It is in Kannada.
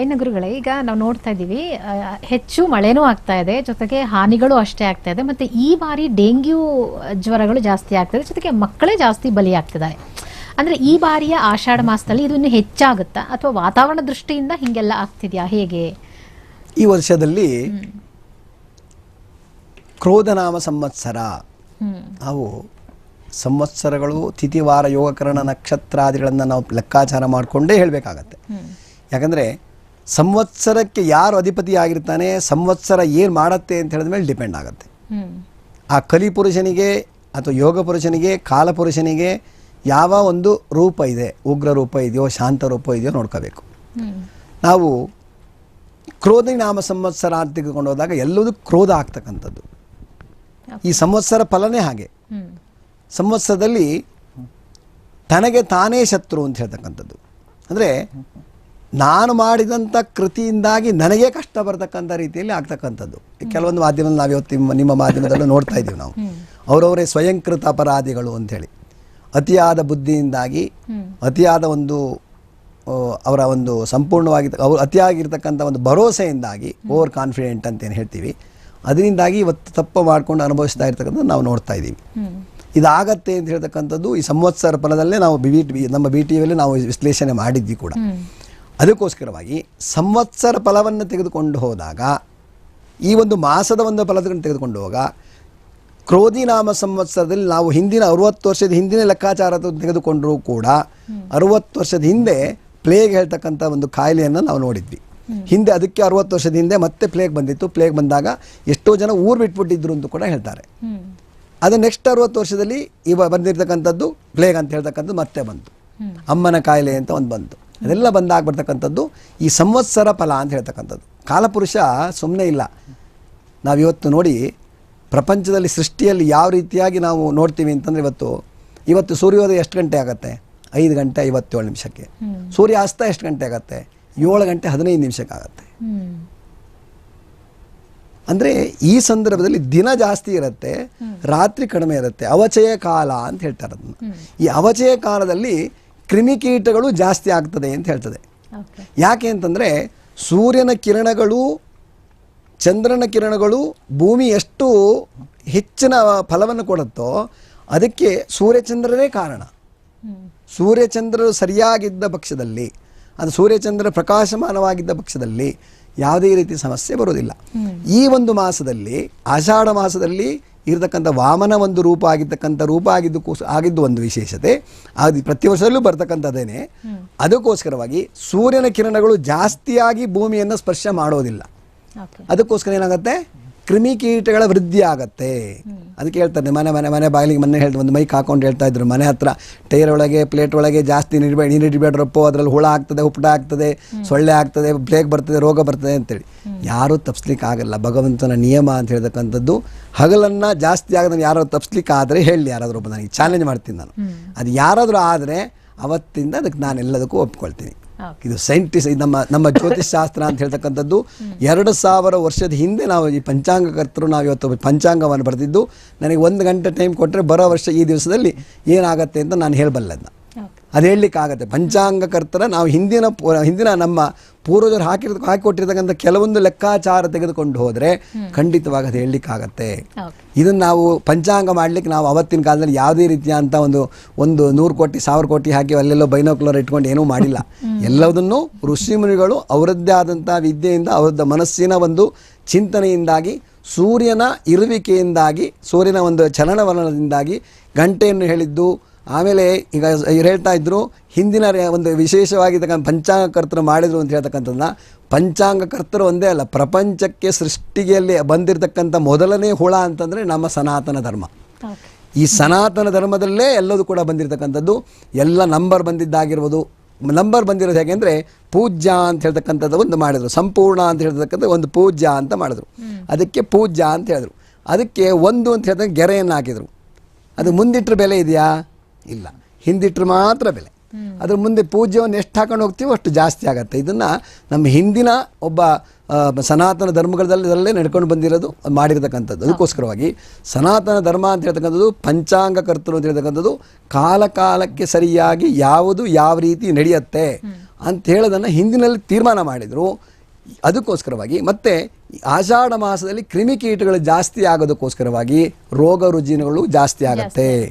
ಐನ ಗುರುಗಳೇ ಈಗ ನಾವು ನೋಡ್ತಾ ಇದ್ದೀವಿ ಹೆಚ್ಚು ಮಳೆನೂ ಆಗ್ತಾ ಇದೆ ಜೊತೆಗೆ ಹಾನಿಗಳು ಅಷ್ಟೇ ಆಗ್ತಾ ಇದೆ ಮತ್ತೆ ಈ ಬಾರಿ ಡೆಂಗ್ಯೂ ಜ್ವರಗಳು ಜಾಸ್ತಿ ಆಗ್ತದೆ ಜೊತೆಗೆ ಮಕ್ಕಳೇ ಜಾಸ್ತಿ ಬಲಿ ಆಗ್ತಿದ್ದಾರೆ ಅಂದ್ರೆ ಈ ಬಾರಿಯ ಆಷಾಢ ಮಾಸದಲ್ಲಿ ಇದು ಇನ್ನು ಹೆಚ್ಚಾಗುತ್ತಾ ಅಥವಾ ವಾತಾವರಣ ದೃಷ್ಟಿಯಿಂದ ಹಿಂಗೆಲ್ಲ ಆಗ್ತಿದ್ಯಾ ಹೇಗೆ? ಈ ವರ್ಷದಲ್ಲಿ ಕ್ರೋಧನಾಮ ಸಂವತ್ಸರ. ಅವು ನಾವು ಸಂವತ್ಸರಗಳು ತಿಥಿವಾರ ಯೋಗಕರಣ ನಕ್ಷತ್ರಾದಿಗಳನ್ನು ನಾವು ಲೆಕ್ಕಾಚಾರ ಮಾಡಿಕೊಂಡೇ ಹೇಳಬೇಕಾಗತ್ತೆ. ಯಾಕಂದರೆ ಸಂವತ್ಸರಕ್ಕೆ ಯಾರು ಅಧಿಪತಿ ಆಗಿರ್ತಾನೆ ಸಂವತ್ಸರ ಏನು ಮಾಡತ್ತೆ ಅಂತ ಹೇಳಿದ ಮೇಲೆ ಡಿಪೆಂಡ್ ಆಗುತ್ತೆ. ಆ ಕಲಿ ಪುರುಷನಿಗೆ ಅಥವಾ ಯೋಗ ಪುರುಷನಿಗೆ ಕಾಲಪುರುಷನಿಗೆ ಯಾವ ಒಂದು ರೂಪ ಇದೆ ಉಗ್ರ ರೂಪ ಇದೆಯೋ ಶಾಂತ ರೂಪ ಇದೆಯೋ ನೋಡ್ಕೋಬೇಕು. ನಾವು ಕ್ರೋಧಿ ನಾಮ ಸಂವತ್ಸರ ಅಂತ ತೆಗೆದುಕೊಂಡು ಹೋದಾಗ ಎಲ್ಲದೂ ಕ್ರೋಧ ಆಗ್ತಕ್ಕಂಥದ್ದು. ಈ ಸಂವತ್ಸರ ಫಲನೇ ಹಾಗೆ. ಸಂವತ್ಸರದಲ್ಲಿ ತನಗೆ ತಾನೇ ಶತ್ರು ಅಂತ ಹೇಳ್ತಕ್ಕಂಥದ್ದು. ಅಂದರೆ ನಾನು ಮಾಡಿದಂಥ ಕೃತಿಯಿಂದಾಗಿ ನನಗೆ ಕಷ್ಟ ಬರ್ತಕ್ಕಂಥ ರೀತಿಯಲ್ಲಿ ಆಗ್ತಕ್ಕಂಥದ್ದು. ಕೆಲವೊಂದು ಮಾಧ್ಯಮದಲ್ಲಿ ನಾವು ಇವತ್ತು ನಿಮ್ಮ ನಿಮ್ಮ ಮಾಧ್ಯಮದಲ್ಲೂ ನೋಡ್ತಾ ಇದ್ದೀವಿ ನಾವು. ಅವರವರೇ ಸ್ವಯಂಕೃತ ಅಪರಾಧಿಗಳು ಅಂಥೇಳಿ. ಅತಿಯಾದ ಬುದ್ಧಿಯಿಂದಾಗಿ ಅತಿಯಾದ ಒಂದು ಅವರ ಒಂದು ಸಂಪೂರ್ಣವಾಗಿ ಅವರು ಅತಿಯಾಗಿರ್ತಕ್ಕಂಥ ಒಂದು ಭರವಸೆಯಿಂದಾಗಿ ಓವರ್ ಕಾನ್ಫಿಡೆಂಟ್ ಅಂತ ಏನು ಹೇಳ್ತೀವಿ. ಅದರಿಂದಾಗಿ ಇವತ್ತು ತಪ್ಪು ಮಾಡ್ಕೊಂಡು ಅನುಭವಿಸ್ತಾ ಇರ್ತಕ್ಕಂಥದ್ದು ನಾವು ನೋಡ್ತಾ ಇದ್ದೀವಿ. ಇದಾಗತ್ತೆ ಅಂತ ಹೇಳ್ತಕ್ಕಂಥದ್ದು ಈ ಸಂವತ್ಸರ ಫಲದಲ್ಲೇ ನಾವು ಬಿ ಟಿ ನಮ್ಮ ಬಿ ಟಿ ವಿಯಲ್ಲಿ ನಾವು ವಿಶ್ಲೇಷಣೆ ಮಾಡಿದ್ವಿ ಕೂಡ. ಅದಕ್ಕೋಸ್ಕರವಾಗಿ ಸಂವತ್ಸರ ಫಲವನ್ನು ತೆಗೆದುಕೊಂಡು ಹೋದಾಗ, ಈ ಒಂದು ಮಾಸದ ಒಂದು ಫಲವನ್ನು ತೆಗೆದುಕೊಂಡು ಕ್ರೋಧಿ ನಾಮ ಸಂವತ್ಸರದಲ್ಲಿ ನಾವು ಹಿಂದಿನ ಅರುವತ್ತು ವರ್ಷದ ಹಿಂದಿನ ಲೆಕ್ಕಾಚಾರ ತೆಗೆದುಕೊಂಡರೂ ಕೂಡ ಅರುವತ್ತು ವರ್ಷದ ಹಿಂದೆ ಪ್ಲೇಗ್ ಹೇಳ್ತಕ್ಕಂಥ ಒಂದು ಕಾಯಿಲೆಯನ್ನು ನಾವು ನೋಡಿದ್ವಿ. ಹಿಂದೆ ಅದಕ್ಕೆ ಅರುವತ್ತು ವರ್ಷದ ಹಿಂದೆ ಮತ್ತೆ ಪ್ಲೇಗ್ ಬಂದಿತ್ತು. ಪ್ಲೇಗ್ ಬಂದಾಗ ಎಷ್ಟೋ ಜನ ಊರು ಬಿಟ್ಬಿಟ್ಟಿದ್ರು ಅಂತ ಕೂಡ ಹೇಳ್ತಾರೆ. ಅದು ನೆಕ್ಸ್ಟ್ ಅರುವತ್ತು ವರ್ಷದಲ್ಲಿ ಇವ ಬಂದಿರತಕ್ಕಂಥದ್ದು ಪ್ಲೇಗ್ ಅಂತ ಹೇಳ್ತಕ್ಕಂಥದ್ದು ಮತ್ತೆ ಬಂತು. ಅಮ್ಮನ ಕಾಯಿಲೆ ಅಂತ ಒಂದು ಬಂತು. ಅದೆಲ್ಲ ಬಂದಾಗ ಬರ್ತಕ್ಕಂಥದ್ದು ಈ ಸಂವತ್ಸರ ಫಲ ಅಂತ ಹೇಳ್ತಕ್ಕಂಥದ್ದು. ಕಾಲಪುರುಷ ಸುಮ್ಮನೆ ಇಲ್ಲ. ನಾವಿವತ್ತು ನೋಡಿ ಪ್ರಪಂಚದಲ್ಲಿ ಸೃಷ್ಟಿಯಲ್ಲಿ ಯಾವ ರೀತಿಯಾಗಿ ನಾವು ನೋಡ್ತೀವಿ ಅಂತಂದರೆ ಇವತ್ತು ಇವತ್ತು ಸೂರ್ಯೋದಯ ಎಷ್ಟು ಗಂಟೆ ಆಗುತ್ತೆ? ಐದು ಗಂಟೆ ಐವತ್ತೇಳು ನಿಮಿಷಕ್ಕೆ. ಸೂರ್ಯಾಸ್ತ ಎಷ್ಟು ಗಂಟೆ ಆಗುತ್ತೆ? ಏಳು ಗಂಟೆ ಹದಿನೈದು ನಿಮಿಷಕ್ಕೆ ಆಗುತ್ತೆ. ಅಂದರೆ ಈ ಸಂದರ್ಭದಲ್ಲಿ ದಿನ ಜಾಸ್ತಿ ಇರುತ್ತೆ ರಾತ್ರಿ ಕಡಿಮೆ ಇರುತ್ತೆ ಅವಚಯ ಕಾಲ ಅಂತ ಹೇಳ್ತಾರೆ ಅದನ್ನು. ಈ ಅವಚಯ ಕಾಲದಲ್ಲಿ ಕ್ರಿಮಿಕೀಟಗಳು ಜಾಸ್ತಿ ಆಗ್ತದೆ ಅಂತ ಹೇಳ್ತದೆ. ಯಾಕೆ ಅಂತಂದರೆ ಸೂರ್ಯನ ಕಿರಣಗಳು ಚಂದ್ರನ ಕಿರಣಗಳು ಭೂಮಿ ಎಷ್ಟು ಹೆಚ್ಚಿನ ಫಲವನ್ನು ಕೊಡುತ್ತೋ ಅದಕ್ಕೆ ಸೂರ್ಯಚಂದ್ರರೇ ಕಾರಣ. ಸೂರ್ಯಚಂದ್ರರು ಸರಿಯಾಗಿದ್ದ ಪಕ್ಷದಲ್ಲಿ ಅದು ಸೂರ್ಯಚಂದ್ರ ಪ್ರಕಾಶಮಾನವಾಗಿದ್ದ ಪಕ್ಷದಲ್ಲಿ ಯಾವುದೇ ರೀತಿ ಸಮಸ್ಯೆ ಬರೋದಿಲ್ಲ ಈ ಒಂದು ಮಾಸದಲ್ಲಿ ಆಷಾಢ ಮಾಸದಲ್ಲಿ ಇರತಕ್ಕಂಥ ವಾಮನ ಒಂದು ರೂಪ ಆಗಿರ್ತಕ್ಕಂಥ ರೂಪ ಆಗಿದ್ದು ಕೋಸ್- ಆಗಿದ್ದು ಒಂದು ವಿಶೇಷತೆ. ಅದು ಪ್ರತಿ ವರ್ಷದಲ್ಲೂ ಬರ್ತಕ್ಕಂಥದ್ದೇನೆ. ಅದಕ್ಕೋಸ್ಕರವಾಗಿ ಸೂರ್ಯನ ಕಿರಣಗಳು ಜಾಸ್ತಿಯಾಗಿ ಭೂಮಿಯನ್ನು ಸ್ಪರ್ಶ ಮಾಡೋದಿಲ್ಲ. ಅದಕ್ಕೋಸ್ಕರ ಏನಾಗುತ್ತೆ? ಕ್ರಿಮಿಕೀಟಗಳ ವೃದ್ಧಿ ಆಗತ್ತೆ ಅದಕ್ಕೆ ಹೇಳ್ತಾರೆ ಮನೆ ಮನೆ ಮನೆ ಬಾಗಿಲಿಗೆ ಮೊನ್ನೆ ಹೇಳ್ತಾರೆ ಒಂದು ಮೈಕ್ ಹಾಕೊಂಡು ಹೇಳ್ತಾ ಇದ್ರು ಮನೆ ಹತ್ರ ಟೈರ್ ಒಳಗೆ ಪ್ಲೇಟ್ ಒಳಗೆ ಜಾಸ್ತಿ ನೀರು ನೀರು ಇಡಬೇಡ್ರಪ್ಪ ಅದರಲ್ಲಿ ಹುಳ ಆಗ್ತದೆ ಉಪ್ಪಟ ಆಗ್ತದೆ ಸೊಳ್ಳೆ ಆಗ್ತದೆ ಬ್ಲೇಕ್ ಬರ್ತದೆ ರೋಗ ಬರ್ತದೆ ಅಂತೇಳಿ. ಯಾರೂ ತಪ್ಸ್ಲಿಕ್ಕೆ ಆಗಲ್ಲ. ಭಗವಂತನ ನಿಯಮ ಅಂತ ಹೇಳ್ತಕ್ಕಂಥದ್ದು ಹಗಲನ್ನು ಜಾಸ್ತಿ ಆಗದನ್ನು ಯಾರೋ ತಪ್ಸ್ಲಿಕ್ಕೆ ಆದರೆ ಹೇಳಿ ಯಾರಾದರೂ ಒಬ್ಬ ನನಗೆ ಚಾಲೆಂಜ್ ಮಾಡ್ತೀನಿ ನಾನು. ಅದು ಯಾರಾದರೂ ಆದರೆ ಅವತ್ತಿಂದ ಅದಕ್ಕೆ ನಾನು ಎಲ್ಲದಕ್ಕೂ ಒಪ್ಕೊಳ್ತೀನಿ. ಇದು ಸೈಂಟಿಸ್ಟ್ ನಮ್ಮ ನಮ್ಮ ಜ್ಯೋತಿಷ್ ಶಾಸ್ತ್ರ ಅಂತ ಹೇಳ್ತಕ್ಕಂಥದ್ದು. ಎರಡು ಸಾವಿರ ವರ್ಷದ ಹಿಂದೆ ನಾವು ಈ ಪಂಚಾಂಗಕರ್ತರು ನಾವು ಇವತ್ತು ಪಂಚಾಂಗವನ್ನು ಬರೆದಿದ್ದು. ನನಗೆ ಒಂದು ಗಂಟೆ ಟೈಮ್ ಕೊಟ್ಟರೆ ಬರೋ ವರ್ಷ ಈ ದಿವಸದಲ್ಲಿ ಏನಾಗತ್ತೆ ಅಂತ ನಾನು ಹೇಳಬಲ್ಲೆ ಅದನ್ನ ಓಕೆ ಅದು ಹೇಳಲಿಕ್ಕಾಗತ್ತೆ. ಪಂಚಾಂಗಕರ್ತರ ನಾವು ಹಿಂದಿನ ಹಿಂದಿನ ನಮ್ಮ ಪೂರ್ವಜರು ಹಾಕಿರ್ ಹಾಕಿಕೊಟ್ಟಿರ್ತಕ್ಕಂಥ ಕೆಲವೊಂದು ಲೆಕ್ಕಾಚಾರ ತೆಗೆದುಕೊಂಡು ಹೋದರೆ ಖಂಡಿತವಾಗಿ ಅದು ಹೇಳಲಿಕ್ಕಾಗತ್ತೆ. ಇದನ್ನು ನಾವು ಪಂಚಾಂಗ ಮಾಡಲಿಕ್ಕೆ ನಾವು ಅವತ್ತಿನ ಕಾಲದಲ್ಲಿ ಯಾವುದೇ ರೀತಿಯ ಅಂತ ಒಂದು ಒಂದು ನೂರು ಕೋಟಿ ಸಾವಿರ ಕೋಟಿ ಹಾಕಿ ಅಲ್ಲೆಲ್ಲೋ ಬೈನೋಕ್ಲರ್ ಇಟ್ಕೊಂಡು ಏನೂ ಮಾಡಿಲ್ಲ. ಎಲ್ಲದನ್ನು ಋಷಿಮುನಿಗಳು ಅವರದ್ದೇ ಆದಂಥ ವಿದ್ಯೆಯಿಂದ ಅವರದ್ದ ಮನಸ್ಸಿನ ಒಂದು ಚಿಂತನೆಯಿಂದಾಗಿ ಸೂರ್ಯನ ಇರುವಿಕೆಯಿಂದಾಗಿ ಸೂರ್ಯನ ಒಂದು ಚಲನವಲನದಿಂದಾಗಿ ಗಂಟೆಯನ್ನು ಹೇಳಿದ್ದು ಆಮೇಲೆ ಈಗ ಇವ್ರು ಹೇಳ್ತಾ ಇದ್ದರು ಹಿಂದಿನ ಒಂದು ವಿಶೇಷವಾಗಿರ್ತಕ್ಕಂಥ ಪಂಚಾಂಗಕರ್ತರು ಮಾಡಿದ್ರು ಅಂತ ಹೇಳ್ತಕ್ಕಂಥದ್ದನ್ನ ಪಂಚಾಂಗಕರ್ತರು ಒಂದೇ ಅಲ್ಲ ಪ್ರಪಂಚಕ್ಕೆ ಸೃಷ್ಟಿಗೆಯಲ್ಲಿ ಬಂದಿರತಕ್ಕಂಥ ಮೊದಲನೇ ಹುಳ ಅಂತಂದರೆ ನಮ್ಮ ಸನಾತನ ಧರ್ಮ. ಈ ಸನಾತನ ಧರ್ಮದಲ್ಲೇ ಎಲ್ಲದೂ ಕೂಡ ಬಂದಿರತಕ್ಕಂಥದ್ದು ಎಲ್ಲ ನಂಬರ್ ಬಂದಿದ್ದಾಗಿರ್ಬೋದು. ನಂಬರ್ ಬಂದಿರೋದು ಹೇಗೆ ಅಂದರೆ ಪೂಜ್ಯ ಅಂತ ಹೇಳ್ತಕ್ಕಂಥದ್ದು ಒಂದು ಮಾಡಿದರು ಸಂಪೂರ್ಣ ಅಂತ ಹೇಳ್ತಕ್ಕಂಥ ಒಂದು ಪೂಜ್ಯ ಅಂತ ಮಾಡಿದ್ರು. ಅದಕ್ಕೆ ಪೂಜ್ಯ ಅಂತ ಹೇಳಿದ್ರು. ಅದಕ್ಕೆ ಒಂದು ಅಂತ ಹೇಳಿದಾಗ ಗೆರೆಯನ್ನು ಹಾಕಿದರು. ಅದು ಮುಂದಿಟ್ಟರೆ ಬೆಲೆ ಇದೆಯಾ? ಇಲ್ಲ. ಹಿಂದಿಟ್ಟರೆ ಮಾತ್ರ ಬೆಲೆ. ಅದ್ರ ಮುಂದೆ ಪೂಜ್ಯವನ್ನು ಎಷ್ಟು ಹಾಕೊಂಡು ಹೋಗ್ತೀವೋ ಅಷ್ಟು ಜಾಸ್ತಿ ಆಗುತ್ತೆ. ಇದನ್ನು ನಮ್ಮ ಹಿಂದಿನ ಒಬ್ಬ ಸನಾತನ ಧರ್ಮಗಳಲ್ಲೇ ನಡ್ಕೊಂಡು ಬಂದಿರೋದು ಮಾಡಿರತಕ್ಕಂಥದ್ದು. ಅದಕ್ಕೋಸ್ಕರವಾಗಿ ಸನಾತನ ಧರ್ಮ ಅಂತ ಹೇಳ್ತಕ್ಕಂಥದ್ದು, ಪಂಚಾಂಗ ಕರ್ತರು ಅಂತ ಹೇಳ್ತಕ್ಕಂಥದ್ದು, ಕಾಲ ಕಾಲಕ್ಕೆ ಸರಿಯಾಗಿ ಯಾವುದು ಯಾವ ರೀತಿ ನಡೆಯುತ್ತೆ ಅಂತ ಹೇಳೋದನ್ನು ಹಿಂದಿನಲ್ಲಿ ತೀರ್ಮಾನ ಮಾಡಿದರು. ಅದಕ್ಕೋಸ್ಕರವಾಗಿ ಮತ್ತೆ ಆಷಾಢ ಮಾಸದಲ್ಲಿ ಕ್ರಿಮಿಕೀಟಗಳು ಜಾಸ್ತಿ ಆಗೋದಕ್ಕೋಸ್ಕರವಾಗಿ ರೋಗ ರುಜಿನಗಳು ಜಾಸ್ತಿ ಆಗುತ್ತೆ.